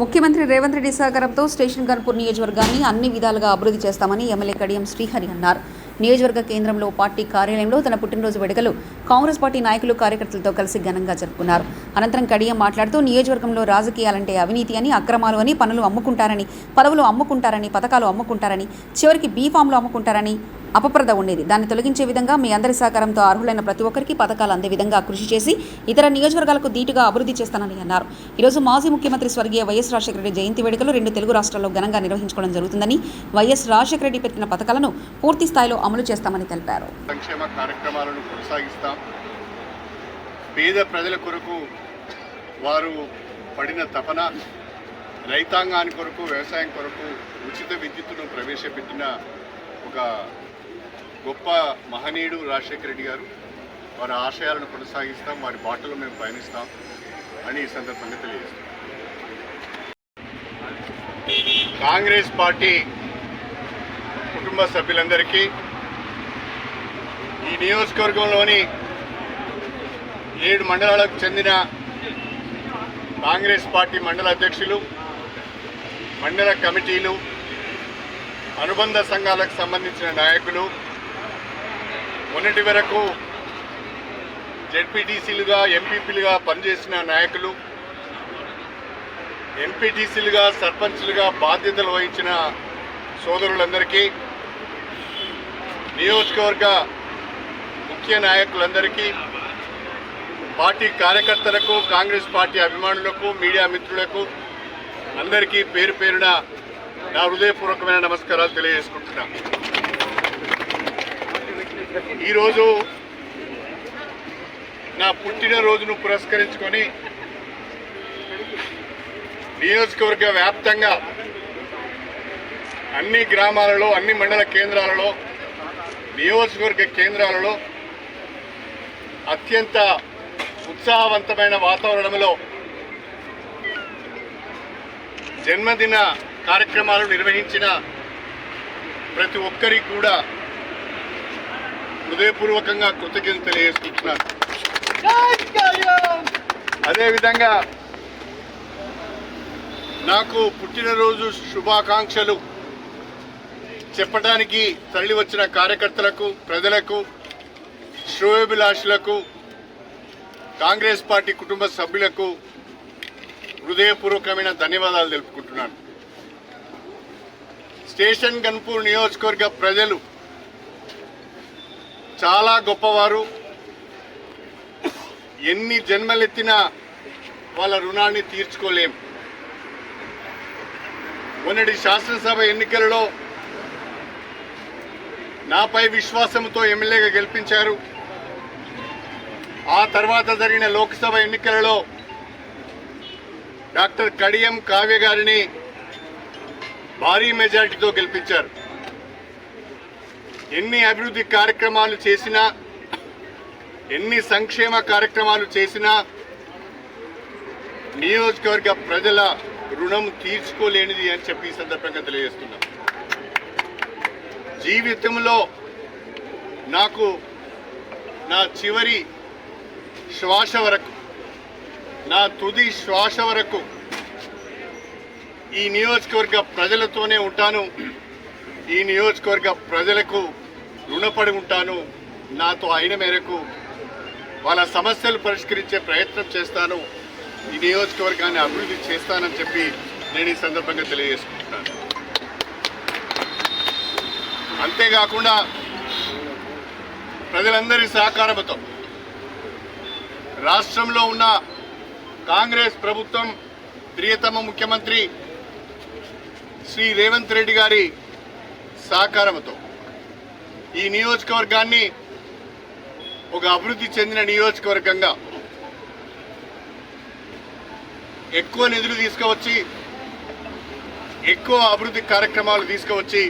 ముఖ్యమంత్రి రేవంత్ రెడ్డి సహకారంతో స్టేషన్ గన్పూర్ నియోజకవర్గాన్ని అన్ని విధాలుగా అభివృద్ధి చేస్తామని ఎమ్మెల్యే కడియం శ్రీహరి అన్నారు. నియోజకవర్గ కేంద్రంలో పార్టీ కార్యాలయంలో తన పుట్టినరోజు వేడుకలు కాంగ్రెస్ పార్టీ నాయకులు కార్యకర్తలతో కలిసి ఘనంగా జరుపుకున్నారు. అనంతరం కడియం మాట్లాడుతూ నియోజకవర్గంలో రాజకీయాలంటే అవినీతి అని అక్రమాలు అని పనులు అమ్ముకుంటారని పదవులు అమ్ముకుంటారని పథకాలు అమ్ముకుంటారని చివరికి బీఫామ్లు అమ్ముకుంటారని అపప్రద ఉండేది. దాన్ని తొలగించే విధంగా మీ అందరి సహకారంతో అర్హులైన ప్రతి ఒక్కరికి పథకాలు అందే విధంగా కృషి చేసి ఇతర నియోజకవర్గాలకు ధీటుగా అభివృద్ధి చేస్తానని అన్నారు. ఈరోజు మాజీ ముఖ్యమంత్రి స్వర్గీయ వైఎస్ రాజశేఖర రెడ్డి జయంతి వేడుకలు రెండు తెలుగు రాష్ట్రాల్లో ఘనంగా నిర్వహించుకోవడం జరుగుతుందని వైఎస్ రాజశేఖర రెడ్డి పెట్టిన పథకాలను పూర్తి స్థాయిలో అమలు చేస్తామని తెలిపారు. సంక్షేమ కార్యక్రమాలను కొనసాగిస్తాం. పేద ప్రజల కొరకు వారు పడిన తపన రైతాంగాని కొరకు వ్యవసాయం కొరకు ఉచిత విద్యుత్తును ప్రవేశపెట్టిన ఒక గొప్ప మహనీయుడు రాజశేఖర రెడ్డి గారు. వారి ఆశయాలను కొనసాగిస్తాం వారి బాటలో మేము పయనిస్తాం అని ఈ సందర్భంగా తెలియజేస్తాం కాంగ్రెస్ పార్టీ కుటుంబ సభ్యులందరికీ ఈ నియోజకవర్గంలోని ఏడు మండలాలకు చెందిన కాంగ్రెస్ పార్టీ మండల అధ్యక్షులు మండల కమిటీలు అనుబంధ సంఘాలకు సంబంధించిన నాయకులు మొన్నటి వరకు జెడ్పీటీసీలుగా ఎంపీపీలుగా పనిచేసిన నాయకులు ఎంపీటీసీలుగా సర్పంచ్లుగా బాధ్యతలు వహించిన సోదరులందరికీ నియోజకవర్గ ముఖ్య నాయకులందరికీ పార్టీ కార్యకర్తలకు కాంగ్రెస్ పార్టీ అభిమానులకు మీడియా మిత్రులకు అందరికీ పేరు పేరున నా హృదయపూర్వకమైన నమస్కారాలు తెలియజేసుకుంటున్నాను ఈరోజు నా పుట్టినరోజును పురస్కరించుకొని నియోజకవర్గ వ్యాప్తంగా అన్ని గ్రామాలలో అన్ని మండల కేంద్రాలలో నియోజకవర్గ కేంద్రాలలో అత్యంత ఉత్సాహవంతమైన వాతావరణంలో జన్మదిన కార్యక్రమాలు నిర్వహించిన ప్రతి ఒక్కరికి కూడా హృదయపూర్వకంగా కృతజ్ఞత తెలియజేసుకుంటున్నాను. అదేవిధంగా నాకు పుట్టినరోజు శుభాకాంక్షలు. చెప్పడానికి తరలి వచ్చిన కార్యకర్తలకు ప్రజలకు శ్రేయోభిలాషులకు కాంగ్రెస్ పార్టీ కుటుంబ సభ్యులకు హృదయపూర్వకమైన ధన్యవాదాలు తెలుపుకుంటున్నాను. స్టేషన్ గన్పూర్ నియోజకవర్గ ప్రజలు చాలా గొప్పవారు. ఎన్ని జన్మలెత్తినా వాళ్ళ రుణాన్ని తీర్చుకోలేం. మొన్నటి శాసనసభ ఎన్నికలలో నాపై విశ్వాసంతో ఎమ్మెల్యేగా గెలిపించారు. ఆ తర్వాత జరిగిన లోక్సభ ఎన్నికలలో డాక్టర్ కడియం కావ్య గారిని భారీ మెజార్టీతో గెలిపించారు. ఎన్ని అభివృద్ధి కార్యక్రమాలు చేసినా ఎన్ని సంక్షేమ కార్యక్రమాలు చేసినా నియోజకవర్గ ప్రజల రుణం తీర్చుకోలేనిది అని చెప్పి ఈ సందర్భంగా తెలియజేస్తున్నా. జీవితంలో నాకు నా చివరి శ్వాస వరకు నా తుది శ్వాస వరకు ఈ నియోజకవర్గ ప్రజలతోనే ఉంటాను. ఈ నియోజకవర్గ ప్రజలకు రుణపడి ఉంటాను. నాతో అయిన మేరకు వాళ్ళ సమస్యలు పరిష్కరించే ప్రయత్నం చేస్తాను. ఈ నియోజకవర్గాన్ని అభివృద్ధి చేస్తానని చెప్పి నేను ఈ సందర్భంగా తెలియజేసుకుంటున్నాను. అంతేకాకుండా ప్రజలందరి సహకారంతో రాష్ట్రంలో ఉన్న కాంగ్రెస్ ప్రభుత్వం ప్రియతమ ముఖ్యమంత్రి శ్రీ రేవంత్ రెడ్డి గారి సహకారంతో ఈ నియోజకవర్గాన్ని ఒక అభివృద్ధి చెందిన నియోజకవర్గంగా ఎక్కువ నిధులు తీసుకువచ్చి ఎక్కువ అభివృద్ధి కార్యక్రమాలు తీసుకువచ్చి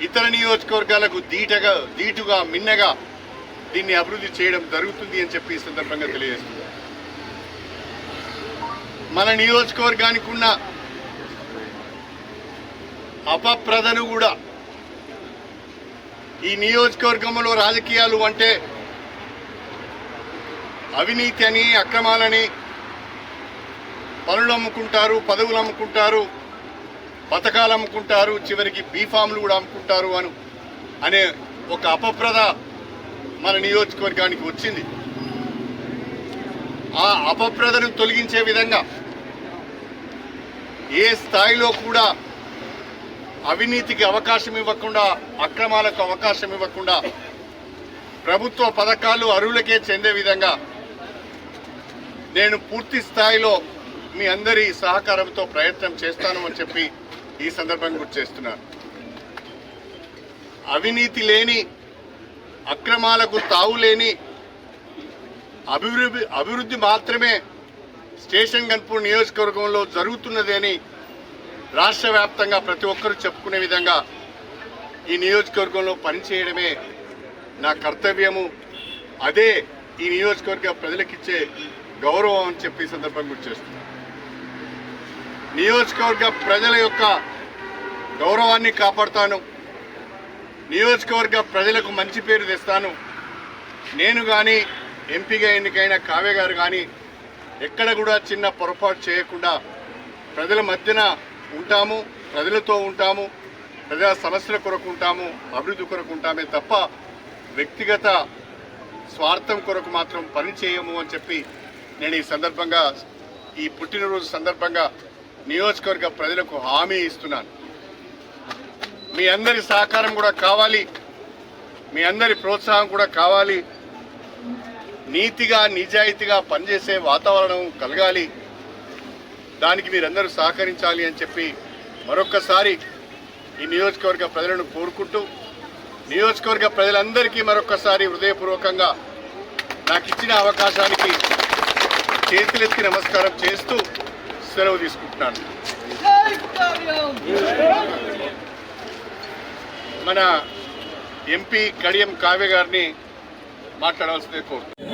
ఇతర నియోజకవర్గాలకు దీటగా దీటుగా మిన్నగా దీన్ని అభివృద్ధి చేయడం జరుగుతుంది అని చెప్పి ఈ సందర్భంగా తెలియజేస్తుంది మన నియోజకవర్గానికి ఉన్న అపప్రదను కూడా. ఈ నియోజకవర్గంలో రాజకీయాలు అంటే అవినీతి అని అక్రమాలని పనులు అమ్ముకుంటారు పదవులు అమ్ముకుంటారు పథకాలు అమ్ముకుంటారు చివరికి బీఫామ్లు కూడా అమ్ముకుంటారు అని అనే ఒక అపప్రద మన నియోజకవర్గానికి వచ్చింది. ఆ అపప్రదను తొలగించే విధంగా ఏ స్థాయిలో కూడా అవినీతికి అవకాశం ఇవ్వకుండా అక్రమాలకు అవకాశం ఇవ్వకుండా ప్రభుత్వ పథకాలు అరువులకే చెందే విధంగా నేను పూర్తి స్థాయిలో మీ అందరి సహకారంతో ప్రయత్నం చేస్తాను అని చెప్పి ఈ సందర్భంగా గుర్తు చేస్తున్నాను. అవినీతి లేని అక్రమాలకు తావు లేని అభివృద్ధి అభివృద్ధి మాత్రమే స్టేషన్ గన్పూర్ నియోజకవర్గంలో జరుగుతున్నది అని రాష్ట్ర వ్యాప్తంగా ప్రతి ఒక్కరూ చెప్పుకునే విధంగా ఈ నియోజకవర్గంలో పనిచేయడమే నా కర్తవ్యము. అదే ఈ నియోజకవర్గ ప్రజలకిచ్చే గౌరవం అని చెప్పి సందర్భంగా గుర్తు చేస్తున్నాను నియోజకవర్గ ప్రజల యొక్క గౌరవాన్ని కాపాడుతాను. నియోజకవర్గ ప్రజలకు మంచి పేరు తెస్తాను. నేను కానీ ఎంపీగా ఎన్నికైన కావ్య గారు కానీ ఎక్కడ కూడా చిన్న పొరపాటు చేయకుండా ప్రజల మధ్యన ఉంటాము ప్రజలతో ఉంటాము ప్రజా సమస్యల కొరకు ఉంటాము అభివృద్ధి కొరకు ఉంటామే తప్ప వ్యక్తిగత స్వార్థం కొరకు మాత్రం పని చేయము అని చెప్పి నేను ఈ సందర్భంగా ఈ పుట్టినరోజు సందర్భంగా నియోజకవర్గ ప్రజలకు హామీ ఇస్తున్నాను. మీ అందరి సహకారం కూడా కావాలి మీ అందరి ప్రోత్సాహం కూడా కావాలి నీతిగా నిజాయితీగా పనిచేసే వాతావరణం కలగాలి దానికి మీరందరూ సహకరించాలి అని చెప్పి మరొక్కసారి ఈ నియోజకవర్గ ప్రజలను కోరుకుంటూ నియోజకవర్గ ప్రజలందరికీ మరొక్కసారి హృదయపూర్వకంగా నాకు ఇచ్చిన అవకాశానికి చేతులెత్తి నమస్కారం చేస్తూ సెలవు తీసుకుంటున్నాను. మన ఎంపీ కడియం కావ్య గారిని మాట్లాడవలసిందే కోరుతున్నాను.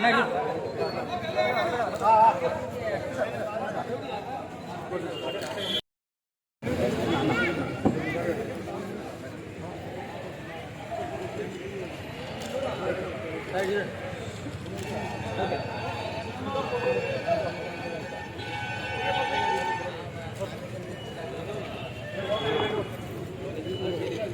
那个啊啊